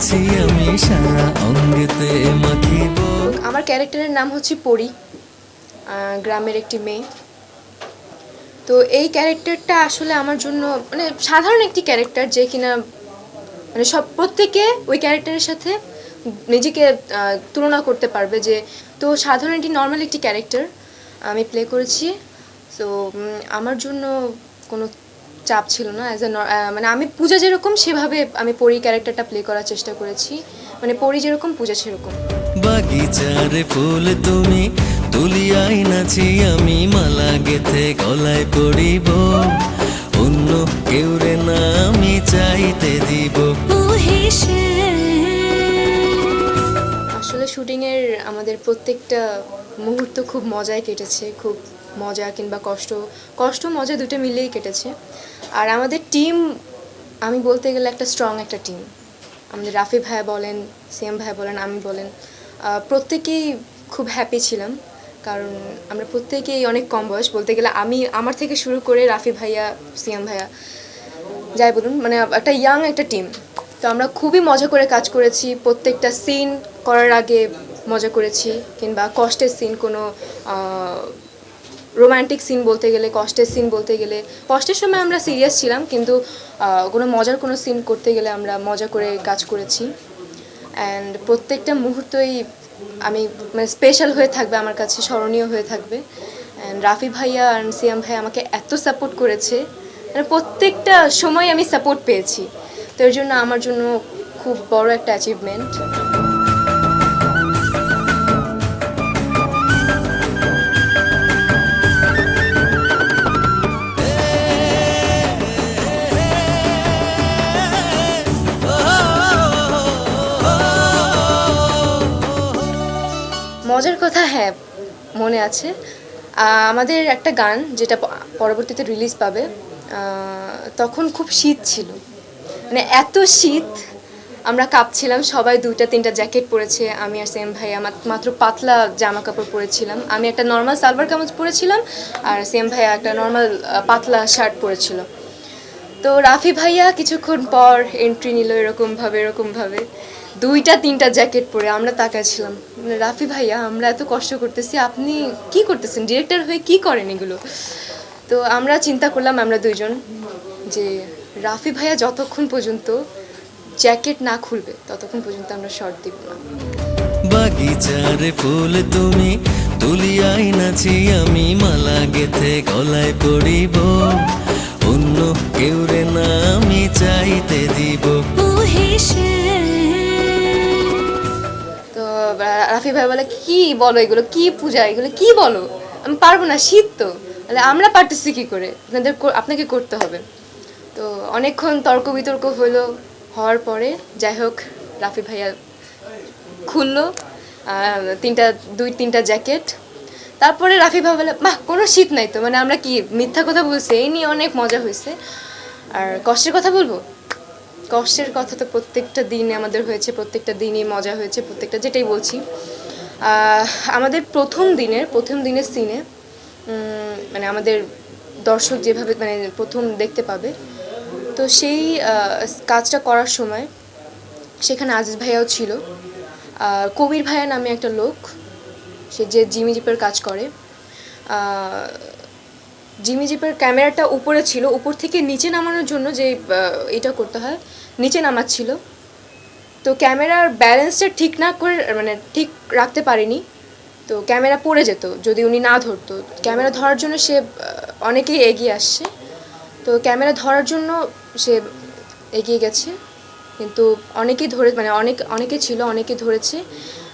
নাচি আমি সারা অঙ্গেতে মাখিব। আমার ক্যারেক্টারের নাম হচ্ছে পরি গ্রামের একটি মেয়ে। তো এই ক্যারেক্টারটা আসলে আমার জন্য মানে সাধারণ একটি ক্যারেক্টার যে কিনা মানে সব প্রত্যেকে ওই ক্যারেক্টারের সাথে নিজেকে তুলনা করতে পারবে যে, তো সাধারণ একটি নর্মাল একটি ক্যারেক্টার আমি প্লে করেছি। তো আমার জন্য কোনো চাপ ছিল না অ্যাজ এ মানে আমি পূজা যেরকম সেভাবে আমি পরি ক্যারেক্টারটা প্লে করার চেষ্টা করেছি। মানে পরি যেরকম পূজা সেরকম। বাগিচারে ফুল তুমি তুলিয়াই নাচি আমি মালা গেথে গলায় পড়িব। অন্য কেউ রে না আমি চাইতে দিব। আসলে শুটিংয়ের আমাদের প্রত্যেকটা মুহূর্ত খুব মজায় কেটেছে খুব মজা কিংবা কষ্ট কষ্ট, মজা দুটো মিলেই কেটেছে। আর আমাদের টিম আমি বলতে গেলে একটা স্ট্রং একটা টিম আমাদের রাফি ভাইয়া বলেন, সিএম ভাইয়া বলেন, আমি বলেন প্রত্যেকেই খুব হ্যাপি ছিলাম। কারণ আমরা প্রত্যেকেই অনেক কম বয়স। বলতে গেলে আমি, আমার থেকে শুরু করে রাফি ভাইয়া, সিএম ভাইয়া, যাই বলুন মানে একটা ইয়াং একটা টিম তো আমরা খুবই মজা করে কাজ করেছি। প্রত্যেকটা সিন করার আগে মজা করেছি, কিংবা কষ্টের সিন কোনো রোমান্টিক সিন বলতে গেলে, কষ্টের সিন বলতে গেলে। কষ্টের সময় আমরা সিরিয়াস ছিলাম, কিন্তু কোনো মজার কোনো সিন করতে গেলে আমরা মজা করে কাজ করেছি। অ্যান্ড প্রত্যেকটা মুহূর্তই আমি মানে স্পেশাল হয়ে থাকবে, আমার কাছে স্মরণীয় হয়ে থাকবে। অ্যান্ড রাফি ভাইয়া আর সিয়াম ভাই আমাকে এত সাপোর্ট করেছে। মানে প্রত্যেকটা সময় আমি সাপোর্ট পেয়েছি। তো এর জন্য আমার জন্য খুব বড় একটা অ্যাচিভমেন্ট মজার কথা হ্যাঁ মনে আছে। আমাদের একটা গান যেটা পরবর্তীতে রিলিজ পাবে তখন খুব শীত ছিল। মানে এত শীত, আমরা কাঁপছিলাম, সবাই দুইটা, তিনটা জ্যাকেট পরেছে, আমি আর সেম ভাই, আমার মাত্র পাতলা জামা কাপড় পরেছিলাম। আমি একটা নর্মাল সালভার কামিজ পরেছিলাম, আর সেম ভাইয়া একটা নর্মাল পাতলা শার্ট পরেছিল। তো রাফি ভাইয়া কিছুক্ষণ পর এন্ট্রি নিল, এরকমভাবে এরকমভাবে। দুইটা, তিনটা জ্যাকেট পরে আমরা তাকাচ্ছিলাম মানে রাফি ভাইয়া, আমরা এত কষ্ট করতেছি, আপনি কি করতেছেন? ডিরেক্টর হয়ে কি করেন এগুলো? তো আমরা চিন্তা করলাম, আমরা দুইজন, যে রাফি ভাইয়া যতক্ষণ পর্যন্ত জ্যাকেট না খুলবে, ততক্ষণ পর্যন্ত আমরা শর্ট দিব না। বাগিচারে ফুল তুমি, তুলিয়াই নাচি আমি, মালা গেথে গলায় পড়িব। অন্য কেউ রে না আমি চাইতে রাফি ভাই বলে, কি বলো এগুলো? কি পূজা এগুলো? কি বলো? আমি পারব না, শীত তো। তাহলে আমরা পারতেছি কি করে? আপনাদের আপনাকে করতে হবে। তো অনেকক্ষণ তর্ক বিতর্ক হলো, হওয়ার পরে যাই হোক, রাফি ভাইয়া খুললো তিনটা, দুই, তিনটা জ্যাকেট। তারপরে রাফি ভাই বলে, বাহ, কোনো শীত নাই তো। মানে আমরা কি মিথ্যা কথা বলছি? এই নিয়ে অনেক মজা হয়েছে। আর কষ্টের কথা বলব? কষ্টের কথা তো প্রত্যেকটা দিনে আমাদের হয়েছে, প্রত্যেকটা দিনই মজা হয়েছে, প্রত্যেকটা যেটাই বলছি। আমাদের প্রথম দিনের প্রথম দিনের সিনে মানে আমাদের দর্শক যেভাবে মানে প্রথম দেখতে পাবে, তো সেই কাজটা করার সময় সেখানে আজিজ ভাইয়াও ছিল। কবির ভাইয়া নামে একটা লোক, সে যে জিমি জিপের কাজ করে। জিমি জিপের ক্যামেরাটা উপরে ছিল, উপর থেকে নিচে নামানোর জন্য যে এটা করতে হয়, নিচে নামাচ্ছিল। তো ক্যামেরার ব্যালেন্সটা ঠিক না করে মানে ঠিক রাখতে পারেনি। তো ক্যামেরা পড়ে যেত, যদি উনি না ধরতো। ক্যামেরা ধরার জন্য সে অনেকেই এগিয়ে আসছে। তো ক্যামেরা ধরার জন্য সে এগিয়ে গেছে। কিন্তু অনেকেই ধরে মানে অনেক, অনেকে ছিল, অনেকে ধরেছে।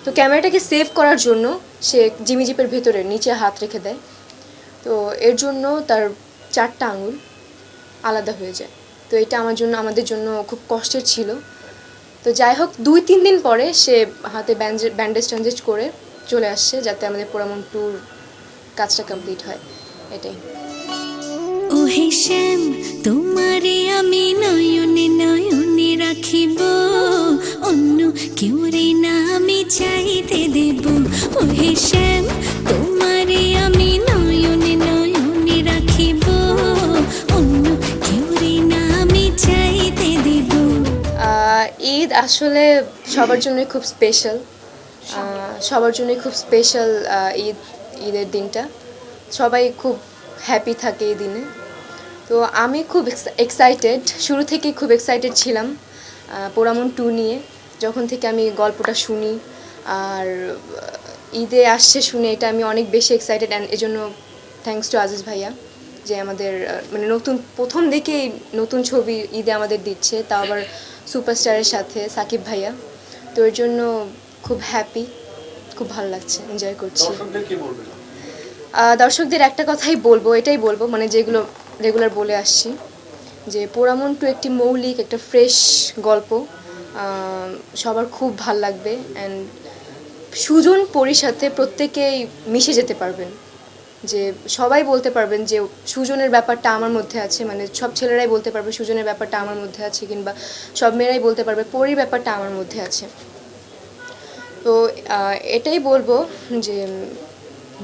তো ক্যামেরাটাকে সেভ করার জন্য সে জিমি জিপের ভেতরে, নিচে হাত রেখে দেয়। তো এর জন্য তার চারটা আঙুল আলাদা হয়ে যায়। তো এটা আমার জন্য, আমাদের জন্য খুব কষ্টের ছিল। তো যাই হোক, দুই, তিন দিন পরে সে হাতে ব্যান্ডেজ ট্যান্ডেজ করে চলে আসছে যাতে আমাদের পোড়ামন ট্যুর কাজটা কমপ্লিট হয়। এটাই। ওহে শ্যাম, তোমারে আমি নয়নে নয়নে রাখিব। অন্য কেউ রে না আমি চাইতে দেব। ওহে শ্যাম ঈদ আসলে সবার জন্যই খুব স্পেশাল সবার জন্যই খুব স্পেশাল ঈদ, ঈদের দিনটা। সবাই খুব হ্যাপি থাকে এই দিনে। তো আমি খুব এক্সাইটেড শুরু থেকেই খুব এক্সাইটেড ছিলাম পোড়ামন টু নিয়ে। যখন থেকে আমি গল্পটা শুনি, আর ঈদে আসছে শুনে এটা আমি অনেক বেশি এক্সাইটেড অ্যান্ড এজন্য থ্যাংকস টু আজিজ ভাইয়া। যে আমাদের মানে নতুন প্রথম দিকেই নতুন ছবি ঈদে আমাদের দিচ্ছে তা আবার সুপারস্টারের সাথে সাকিব ভাইয়া। তো এর জন্য খুব হ্যাপি খুব ভালো লাগছে এনজয় করছি। দর্শকদের একটা কথাই বলব এটাই বলব মানে যেগুলো রেগুলার বলে আসছি যে পোড়ামন টু একটি মৌলিক একটা ফ্রেশ গল্প সবার খুব ভালো লাগবে অ্যান্ড সুজন পরির সাথে প্রত্যেকেই মিশে যেতে পারবেন। যে সবাই বলতে পারবেন যে সুজনের ব্যাপারটা আমার মধ্যে আছে মানে সব ছেলেরাই বলতে পারবে সুজনের ব্যাপারটা আমার মধ্যে আছে কিংবা সব মেয়েরাই বলতে পারবে পরির ব্যাপারটা আমার মধ্যে আছে। তো এটাই বলব যে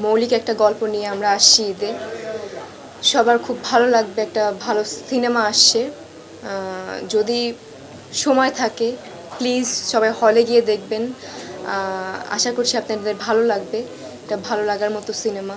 মৌলিক একটা গল্প নিয়ে আমরা আসছি ঈদে। সবার খুব ভালো লাগবে, একটা ভালো সিনেমা আসছে। যদি সময় থাকে, প্লিজ সবাই হলে গিয়ে দেখবেন। আশা করছি আপনাদের ভালো লাগবে এটা ভালো লাগার মতো সিনেমা।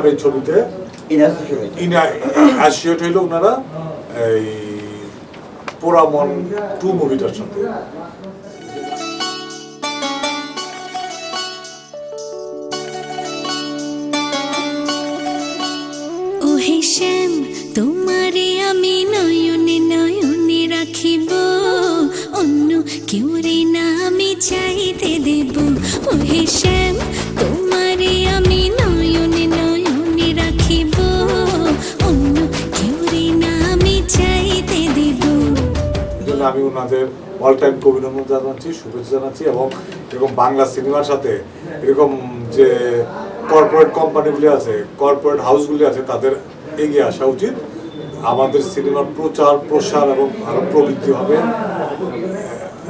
পার্টনার এই ছবিতে। অ্যাসোসিয়েট হইল ওনারা এই পোড়ামন টু মুভিটার সাথে। হেসেম তোমারে আমি নয়নে নয়নে রাখিব। অন্য কেউ রে না আমি চাইতে দেব। ও হেসেম তোমারে জন্য আমি ওনাদের অল টাইম অভিনন্দন জানাচ্ছি, শুভেচ্ছা জানাচ্ছি এবং এরকম বাংলা সিনেমার সাথে এরকম যে কর্পোরেট কোম্পানিগুলি আছে কর্পোরেট হাউসগুলি আছে, তাদের এগিয়ে আসা উচিত। আমাদের সিনেমার প্রচার, প্রসার এবং আরও প্রবৃদ্ধি হবে।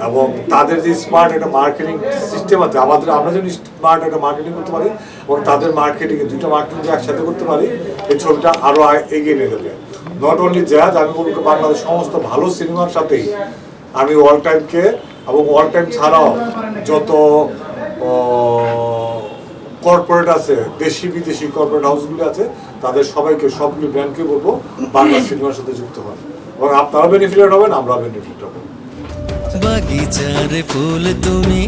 এবং তাদের যে স্মার্ট একটা মার্কেটিং সিস্টেম আছে, আমাদের, আমরা যদি স্মার্ট একটা মার্কেটিং করতে পারি এবং তাদের মার্কেটিং দুটো মার্কেটিং একসাথে করতে পারি, এই ছবিটা আরও এগিয়ে নিয়ে যাবে। নট অনলি জ্যাজ আমি বলব বাংলাদেশ সমস্ত ভালো সিনেমার সাথেই আমি অল টাইমকে এবং অল টাইম ছাড়াও যত কর্পোরেট আছে, দেশি, বিদেশি কর্পোরেট হাউসগুলি আছে, তাদের সবাইকে, সবগুলি ব্র্যান্ডকে বলব বাংলা সিনেমার সাথে যুক্ত হন। এবং আপনারা বেনিফিটেড হবেন আমরা বেনিফিট হবেন বাগিচার ফুল তুমি,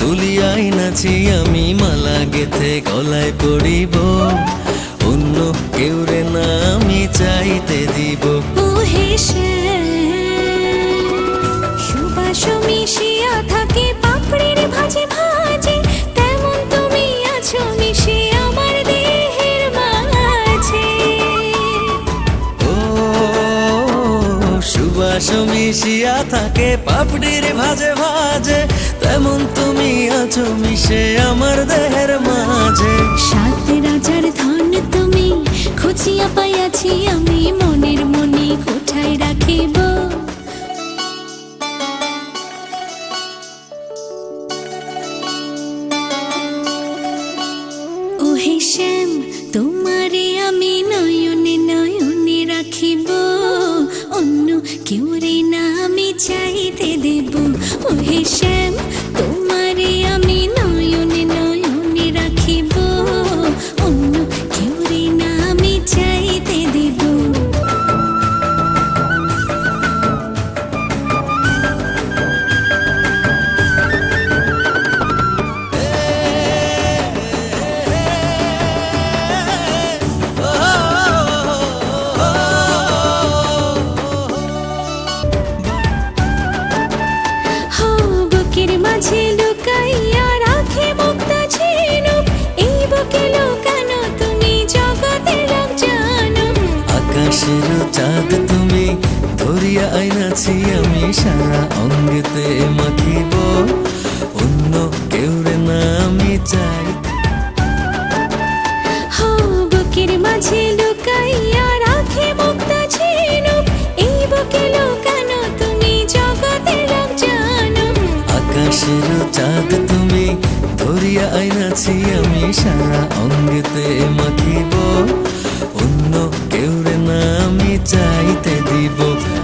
তুলিয়াই নাচি আমি, মালা গেথে গলায় পড়িব অন্য কেউ রে না আমি চাইতে মিশিয়া থাকে, পাপড়ির ভাজে ভাজে, তেমন তুমি আছো মিশে আমার দেহের মাঝে। সাত রাজার ধন তুমি খুঁজিয়া পাইয়াছি আমি, মনের মনে কোঠায় রাখিব? হেসেম তোমারে আমি নয়নে নয়নে রাখিব। অন্য কেউ রে নামে চাইতে দেব। ও শ্যাম তোমারে চাঁদ তুমি ধরিয়া আইনাছি আমি সারা অঙ্গেতে মাখিব। অন্য কেউ রে না আমি চাই। বুকের মাঝে লুকাইয়া রাখে মুক্তা ঝিনুক এই বুকে লুকানো তুমি জগতের লোক জানো। আকাশের চাঁদ তুমি ধরিয়া আইনাছি আমি সারা অঙ্গেতে মাখিব। চাইতে দিব।